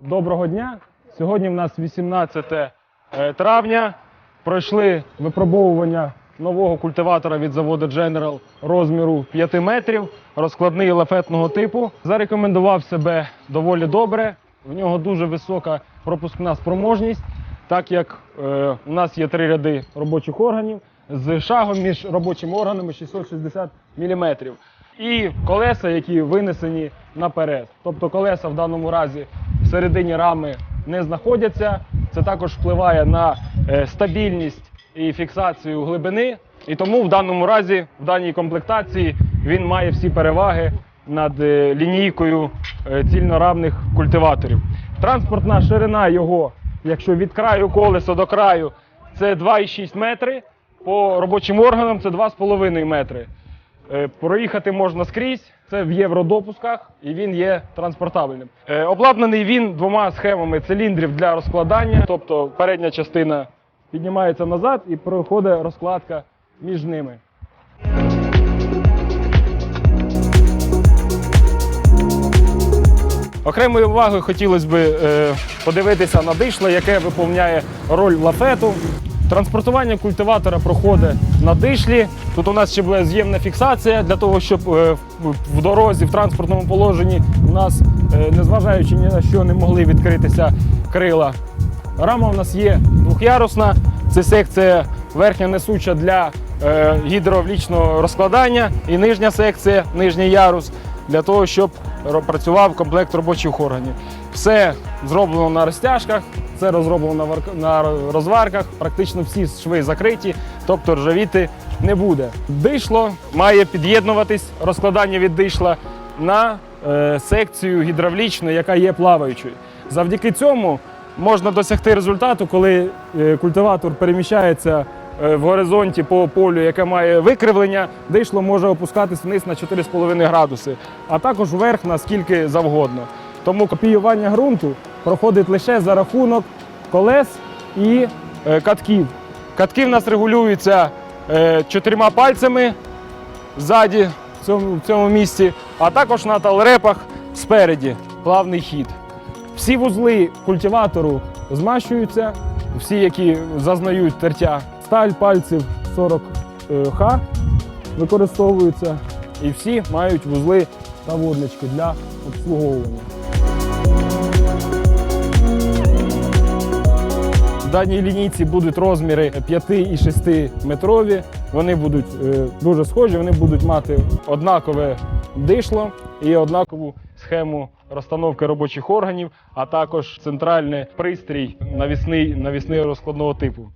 Доброго дня! Сьогодні в нас 18 е, травня. Пройшли випробовування нового культиватора від заводу General розміру 5 метрів, розкладний лафетного типу. Зарекомендував себе доволі добре. В нього дуже висока пропускна спроможність, так як е, у нас є три ряди робочих органів з шагом між робочими органами 660 мм. І колеса, які винесені наперед. Тобто колеса в даному разі всередині рами не знаходяться. Це також впливає на е, стабільність і фіксацію глибини. І тому в даному разі, в даній комплектації, він має всі переваги над е, лінійкою е, цільнорамних культиваторів. Транспортна ширина його, якщо від краю колеса до краю, це 2,6 метри. По робочим органам це 2,5 метри. Е, Проїхати можна скрізь, це в євродопусках, і він є транспортабельним. Е, Обладнаний він двома схемами циліндрів для розкладання, тобто передня частина піднімається назад і проходить розкладка між ними. Окремою увагою хотілося б е, подивитися на дишло, яке виповняє роль лафету. Транспортування культиватора проходить на дишлі. Тут у нас ще буде з'ємна фіксація для того, щоб е, в- в дорозі, в транспортному положенні у нас, е, незважаючи ні на що, не могли відкритися крила. Рама у нас є двохярусна. Це секція верхня несуча для е, гідравлічного розкладання і нижня секція, нижній ярус, для того, щоб працював комплект робочих органів. Все зроблено на розтяжках, це розроблено на, розварках, практично всі шви закриті, тобто ржавіти не буде. Дишло має під'єднуватись розкладання від дишла на е, секцію гідравлічну, яка є плаваючою. Завдяки цьому можна досягти результату, коли е, культиватор переміщається е, в горизонті по полю, яке має викривлення, дишло може опускатись вниз на 4,5 градуси, а також вверх на скільки завгодно. Тому копіювання ґрунту проходить лише за рахунок колес і е, катків. Катки в нас регулюються е, чотирма пальцями ззаді в цьому, в цьому місці, а також на талрепах спереді плавний хід. Всі вузли культиватору змащуються, всі, які зазнають тертя. Сталь пальців 40Х використовуються, і всі мають вузли та воднички для обслуговування. Даній лінійці будуть розміри 5 і 6 метрові. Вони будуть е, дуже схожі, вони будуть мати однакове дишло і однакову схему розстановки робочих органів, а також центральний пристрій навісний, навісний розкладного типу.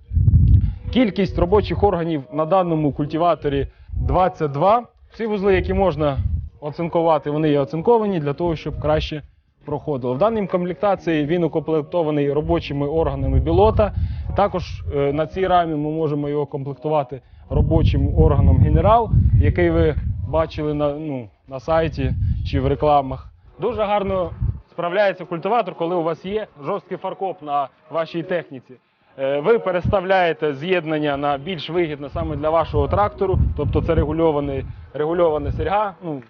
Кількість робочих органів на даному культиваторі 22. Всі вузли, які можна оцинкувати, вони є оцинковані для того, щоб краще проходило. В даній комплектації він укомплектований робочими органами білота. Також е, на цій рамі ми можемо його комплектувати робочим органом генерал, який ви бачили на, ну, на сайті чи в рекламах. Дуже гарно справляється культиватор, коли у вас є жорсткий фаркоп на вашій техніці. Е, Ви переставляєте з'єднання на більш вигідне саме для вашого трактору, тобто це регульований, регульована серьга ну,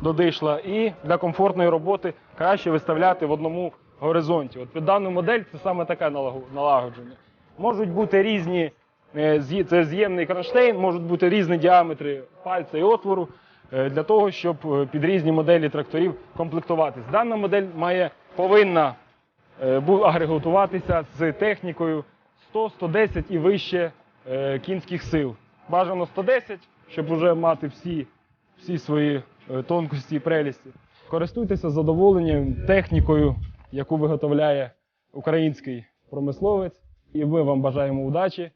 до дишла, і для комфортної роботи краще виставляти в одному горизонті. От під дану модель це саме таке налагодження. Можуть бути різні, е, це з'ємний кронштейн, можуть бути різні діаметри пальця і отвору е, для того, щоб е, під різні моделі тракторів комплектуватись. Дана модель має повинна агрегатуватися з технікою 100, 110 і вище кінських сил. Бажано 110, щоб вже мати всі, всі свої тонкості і прелісті. Користуйтеся задоволенням технікою, яку виготовляє український промисловець. І ми вам бажаємо удачі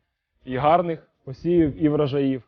і гарних посівів і врожаїв.